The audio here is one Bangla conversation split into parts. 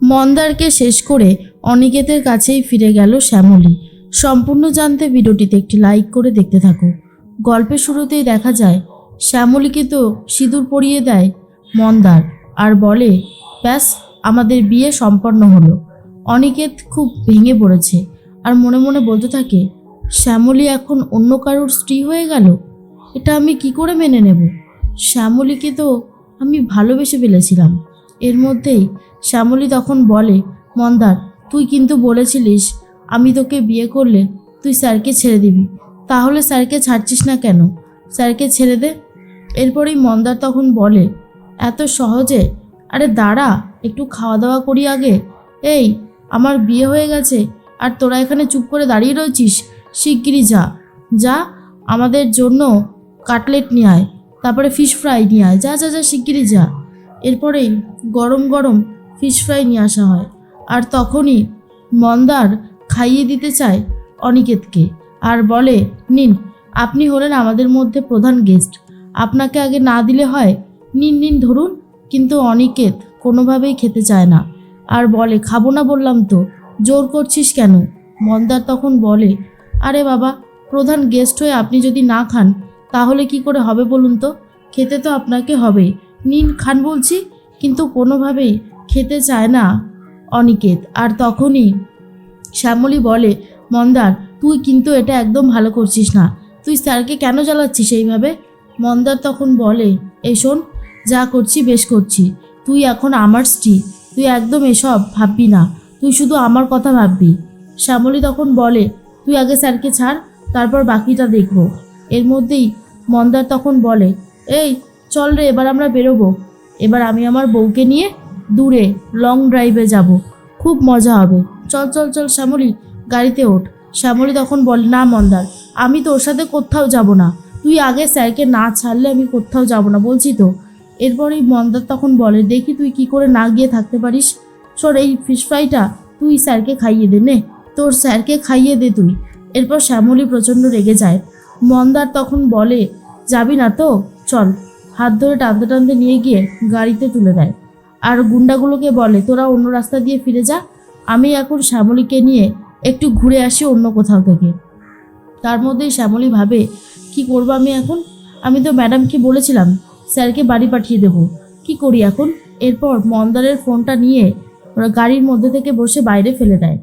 মন্দারকে শেষ করে অনিকেতের কাছেই ফিরে গেল শ্যামলী। সম্পূর্ণ জানতে ভিডিওটিতে একটি লাইক করে দেখতে থাকো। গল্পের শুরুতেই দেখা যায়, শ্যামলীকে তো সিঁদুর পরিয়ে দেয় মন্দার আর বলে, ব্যাস, আমাদের বিয়ে সম্পন্ন হলো। অনিকেত খুব ভেঙে পড়েছে আর মনে মনে বলতে থাকে, শ্যামলী এখন অন্য কারোর স্ত্রী হয়ে গেল? এটা আমি কি করে মেনে নেব? শ্যামলীকে তো আমি ভালোবেসে ফেলেছিলাম। এর মধ্যেই শ্যামলী তখন বলে, মন্দার, তুই কিন্তু বলেছিলিস আমি তোকে বিয়ে করলে তুই স্যারকে ছেড়ে দিবি। তাহলে স্যারকে ছাড়ছিস না কেন? স্যারকে ছেড়ে দে। এরপরেই মন্দার তখন বলে, এত সহজে? আরে দাঁড়া, একটু খাওয়া দাওয়া করি আগে। এই, আমার বিয়ে হয়ে গেছে, আর তোরা এখানে চুপ করে দাঁড়িয়ে রয়েছিস? শিগগিরই যা। যা, আমাদের জন্য কাটলেট নিয়ে আয়, তারপরে ফিশ ফ্রাই নিয়ে আয়। যা যা যা, শিগগিরই যা। এরপরেই গরম গরম ফিশ ফ্রাই নিয়ে আসা হয়। আর তখনই মন্দার খাইয়ে দিতে চায় অনিকেতকে আর বলে, নিন, আপনি হলেন আমাদের মধ্যে প্রধান গেস্ট আপনাকে আগে না দিলে হয়, নিন নিন, ধরুন। কিন্তু অনিকেত কোনোভাবেই খেতে চায় না। আর বলে, খাব না বললাম তো, জোর করছিস কেন? মন্দার তখন বলে, আরে বাবা, প্রধান গেস্ট হয়ে আপনি যদি না খান, তাহলে কি করে হবে বলুন তো? খেতে তো আপনাকে হবে। নিন, খান বলছি, কিন্তু কোনোভাবেই খেতে চায় না অনিকেত। আর তখনই শ্যামলী বলে, মন্দার, তুই কিন্তু এটা একদম ভালো করছিস না। তুই স্যারকে কেন জ্বালাচ্ছিস এইভাবে? মন্দার তখন বলে, এই শোন, যা করছি বেশ করছি। তুই এখন আমার স্ত্রী। তুই একদম এসব ভাববি না। তুই শুধু আমার কথা ভাববি। শ্যামলী তখন বলে, তুই আগে স্যারকে ছাড়, তারপর বাকিটা দেখব। এর মধ্যেই মন্দার তখন বলে, এই, চল রে, এবার আমরা বেরোবো। এবার আমি আমার বউকে নিয়ে দূরে লং ড্রাইভে যাব। খুব মজা হবে। চল চল চল, শ্যামলী, গাড়িতে ওঠ। শ্যামলি তখন বলে, না, মন্দার, আমি তোর সাথে কোথাও যাব না। তুই আগে স্যারকে না ছাড়লে আমি কোথাও যাব না, বলছি তো। এরপরেই মন্দার তখন বলে, দেখি তুই কি করে না গিয়ে থাকতে পারিস। সর এই ফিশ ফ্রাইটা তুই স্যারকে খাইয়ে দে, নে। তোর স্যারকে খাইয়ে দে তুই। এরপর শ্যামলী প্রচণ্ড রেগে যায়। মন্দার তখন বলে, যাবি না তো? চল। হাত ধরে টানতে টানতে নিয়ে গিয়ে গাড়িতে তুলে দেয়। আর গুন্ডাগুলোকে বলে, তোরা অন্য রাস্তা দিয়ে ফিরে যা, আমি এখন শ্যামলীকে নিয়ে একটু ঘুরে আসি অন্য কোথাও থেকে। তার মধ্যেই শ্যামলী ভাবে, কি করব আমি এখন? আমি তো ম্যাডামকে বলেছিলাম, স্যারকে বাড়ি পাঠিয়ে দেব। কি করি এখন? এরপর মন্দারের ফোনটা নিয়ে ওরা গাড়ির মধ্যে থেকে বসে বাইরে ফেলে দেয়।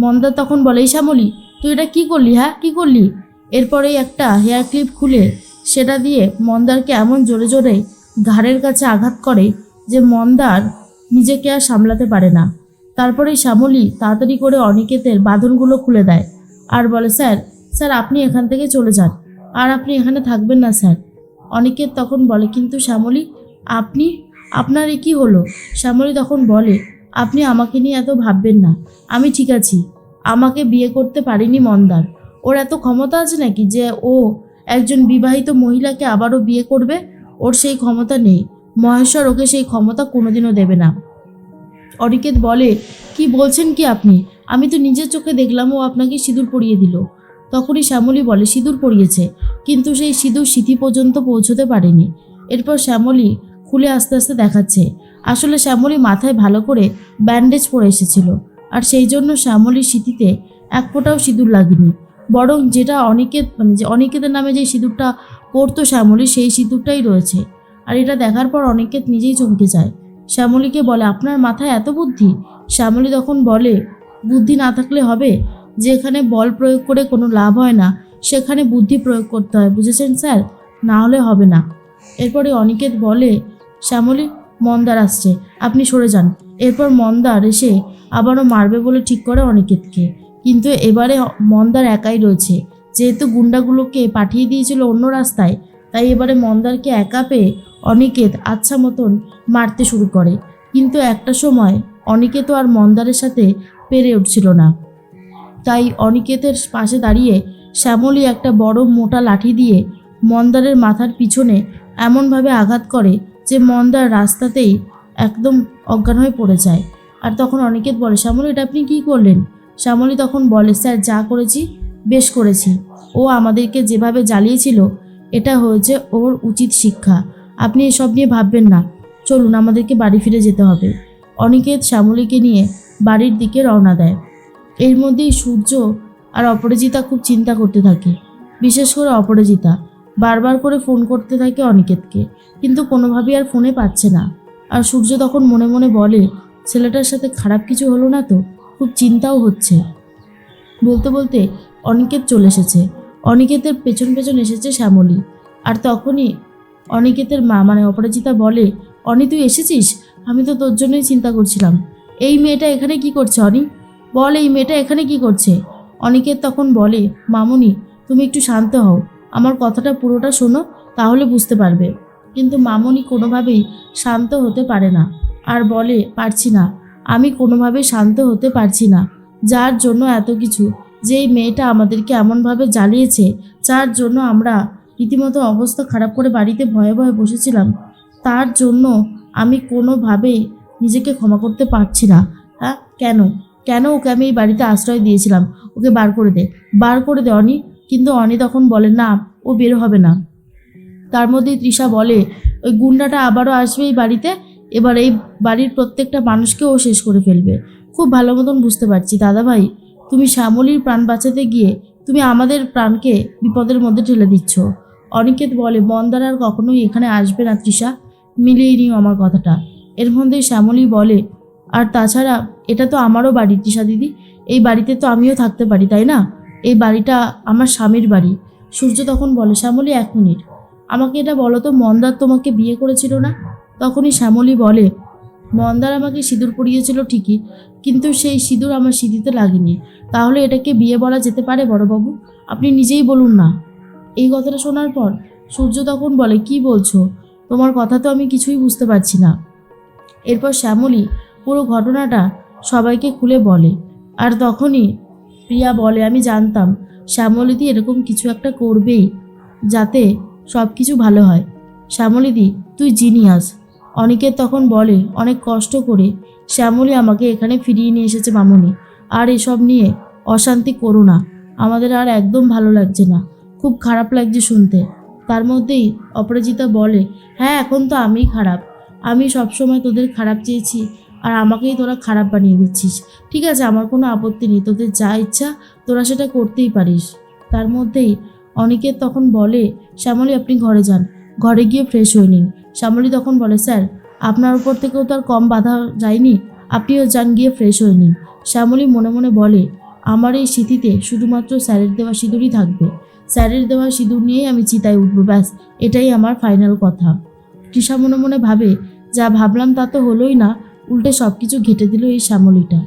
মন্দার তখন বলে শ্যামলী, তুই এটা কি করলি হ্যাঁ? কি করলি? এরপরেই একটা হেয়ার ক্লিপ খুলে সেটা দিয়ে মন্দারকে এমন জোরে জোরে ঘাড়ের কাছে আঘাত করে যে মন্দার নিজেকে আর সামলাতে পারে না। তারপরেই শ্যামলী তাড়াতাড়ি করে অনিকেতের বাঁধনগুলো খুলে দেয়। আর বলে, স্যার স্যার, আপনি এখান থেকে চলে যান। আর আপনি এখানে থাকবেন না, স্যার। অনিকেত তখন বলে, কিন্তু শ্যামলী, আপনি আপনার এ কী হলো? শ্যামলী তখন বলে, আপনি আমাকে নিয়ে এত ভাববেন না। আমি ঠিক আছি। আমাকে বিয়ে করতে পারিনি মন্দার। ওর এত ক্ষমতা আছে নাকি যে ও একজন বিবাহিত মহিলাকে আবারও বিয়ে করবে? ওর সেই ক্ষমতা নেই। মহেশ্বর ওকে সেই ক্ষমতা কোনোদিনও দেবে না। অনিকেত বলে, কি বলছেন কি আপনি? আমি তো নিজের চোখে দেখলাম ও আপনাকে সিঁদুর পরিয়ে দিল। তখনই শ্যামলী বলে, সিঁদুর পরিয়েছে, কিন্তু সেই সিঁদুর সিঁথি পর্যন্ত পৌঁছতে পারেনি। এরপর শ্যামলী খুলে আস্তে আস্তে দেখাচ্ছে, আসলে শ্যামলী মাথায় ভালো করে ব্যান্ডেজ পরে এসেছিল, আর সেই জন্য শ্যামলীর সিঁথিতে এক ফোঁটাও সিঁদুর লাগেনি। বরং যেটা অনিকেত মানে যে অনিকেতের নামে যে সিঁদুরটা পরতো শ্যামলী, সেই সিঁদুরটাই রয়েছে। আর এটা দেখার পর অনিকেত নিজেই চমকে যায়। শ্যামলীকে বলে, আপনার মাথায় এত বুদ্ধি? শ্যামলী তখন বলে, বুদ্ধি না থাকলে হবে? যেখানে বল প্রয়োগ করে কোনো লাভ হয় না, সেখানে বুদ্ধি প্রয়োগ করতে হয়, বুঝেছেন স্যার? না হলে হবে না। এরপরে অনিকেত বলে, শ্যামলী, মন্দার আসছে, আপনি সরে যান। এরপর মন্দার এসে আবারও মারবে বলে ঠিক করে অনিকেতকে। কিন্তু এবারে মন্দার একাই রয়েছে। যেহেতু গুন্ডাগুলোকে পাঠিয়ে দিয়েছিল অন্য রাস্তায়, তাই এবারে মন্দারকে একা পেয়ে অনিকেত আচ্ছা মতন মারতে শুরু করে। কিন্তু একটা সময় অনিকেত আর মন্দারের সাথে পেরে উঠছিল না। তাই অনিকেতের পাশে দাঁড়িয়ে শ্যামলী একটা বড় মোটা লাঠি দিয়ে মন্দারের মাথার পিছনে এমনভাবে আঘাত করে যে মন্দার রাস্তাতেই একদম অজ্ঞান হয়ে পড়ে যায়। আর তখন অনিকেত বলে, শ্যামলী, এটা আপনি কী করলেন? শ্যামলী তখন বলে, স্যার, যা করেছি, বেশ করেছি। ও আমাদেরকে যেভাবে জ্বালিয়েছিল, এটা হয়েছে ওর উচিত শিক্ষা। আপনি এসব নিয়ে ভাববেন না। চলুন, আমাদেরকে বাড়ি ফিরে যেতে হবে। অনিকেত শ্যামলীকে নিয়ে বাড়ির দিকে রওনা দেয়। এর মধ্যেই সূর্য আর অপরাজিতা খুব চিন্তা করতে থাকে। বিশেষ করে অপরাজিতা। বারবার করে ফোন করতে থাকে অনিকেতকে, কিন্তু কোনোভাবেই আর ফোনে পাচ্ছে না। আর সূর্য তখন মনে মনে বলে, ছেলেটার সাথে খারাপ কিছু হলো না তো? খুব চিন্তাও হচ্ছে। বলতে বলতে অনিকেত চলে এসেছে। অনিকেতের পেছন পেছন এসেছে শ্যামলী। আর তখনই অনিকেতের মা মানে অপরাজিতা বলে, অনি, তুই এসেছিস? আমি তো তোর জন্যই চিন্তা করছিলাম। এই মেয়েটা এখানে কি করছে, অনি? বল, এই মেয়েটা এখানে কি করছে? অনিকেত তখন বলে, মামুনি, তুমি একটু শান্ত হও। আমার কথাটা পুরোটা শোনো, তাহলে বুঝতে পারবে। কিন্তু মামুনি কোনোভাবেই শান্ত হতে পারে না। আর বলে, পারছি না। আমি কোনোভাবেই শান্ত হতে পারছি না। যার জন্য এত কিছু যে এই মেয়েটা আমাদেরকে এমনভাবে জ্বালিয়েছে, যার জন্য আমরা রীতিমতো অবস্থা খারাপ করে বাড়িতে ভয়ে ভয়ে বসেছিলাম। তার জন্য আমি কোনোভাবেই নিজেকে ক্ষমা করতে পারছি না। হ্যাঁ কেন? কেন ওকে আমি এই বাড়িতে আশ্রয় দিয়েছিলাম? ওকে বার করে দে। বার করে দে, অনি। কিন্তু অনি তখন বলে না, ও বের হবে না। তার মধ্যেই তৃষা বলে, ওই গুন্ডাটা আবারও আসবে এই বাড়িতে? এবার এই বাড়ির প্রত্যেকটা মানুষকে ও শেষ করে ফেলবে। খুব ভালো মতন বুঝতে পারছি। দাদা ভাই তুমি শ্যামলীর প্রাণ বাঁচাতে গিয়ে তুমি আমাদের প্রাণকে বিপদের মধ্যে ঠেলে দিচ্ছ। অনিকেত বলে মন্দার আর কখনোই এখানে আসবে না, তৃষা। মিলিয়ে নিও আমার কথাটা। এর মধ্যে শ্যামলী বলে, আর তাছাড়া এটা তো আমারও বাড়ি, তৃষা দিদি। এই বাড়িতে তো আমিও থাকতে পারি, তাই না? এই বাড়িটা আমার স্বামীর বাড়ি। সূর্য তখন বলে, শ্যামলী, এক মিনিট। আমাকে এটা বলো তো, মন্দার তোমাকে বিয়ে করেছিল না? তখনই শ্যামলী বলে, মন্দার আমাকে সিঁদুর পরিয়েছিল ঠিকই, কিন্তু সেই সিঁদুর আমার সিঁথিতে লাগেনি। তাহলে এটাকে বিয়ে বলা যেতে পারে বড়বাবু? আপনি নিজেই বলুন না। এই কথাটা শোনার পর সূর্য তখন বলে, কি বলছো? তোমার কথা তো আমি কিছুই বুঝতে পারছি না। এরপর শ্যামলী পুরো ঘটনাটা সবাইকে খুলে বলে। আর তখনই প্রিয়া বলে, আমি জানতাম শ্যামলীদি এরকম কিছু একটা করবেই যাতে সব কিছু ভালো হয়। শ্যামলীদি, তুই জিনিয়াস। অনিকেত তখন বলে, অনেক কষ্ট করে শ্যামলী আমাকে এখানে ফিরিয়ে নিয়ে এসেছে মামুনি। আর এসব নিয়ে অশান্তি করো না। আমাদের আর একদম ভালো লাগছে না। খুব খারাপ লাগছে শুনতে। তার মধ্যেই অপরাজিতা বলে হ্যাঁ এখন তো আমিই খারাপ। আমি সবসময় তোদের খারাপ চেয়েছি আর আমাকেই তোরা খারাপ বানিয়ে দিচ্ছিস। ঠিক আছে, আমার কোনো আপত্তি নেই। তোদের যা ইচ্ছা, তোরা সেটা করতেই পারিস। তার মধ্যেই অনিকেত তখন বলে, শ্যামলী, আপনি ঘরে যান। ঘরে গিয়ে ফ্রেশ হয়ে নিন। শ্যামলী তখন বলে, স্যার, আপনার উপর থেকেও তো আর কম বাধা যায়নি। আপনিও যান, গিয়ে ফ্রেশ হয়ে নিন। শ্যামলী মনে মনে বলে, আমার এই স্মৃতিতে শুধুমাত্র স্যারের দেওয়া সিঁদুরই থাকবে। স্যারের দেওয়া সিঁদুর নিয়েই আমি চিতায় উঠব, ব্যাস, এটাই আমার ফাইনাল কথা। কৃষা মনে মনে ভাবে, যা ভাবলাম তা তো হলোই না, উল্টে সব কিছু ঘেটে দিল এই শ্যামলীটা।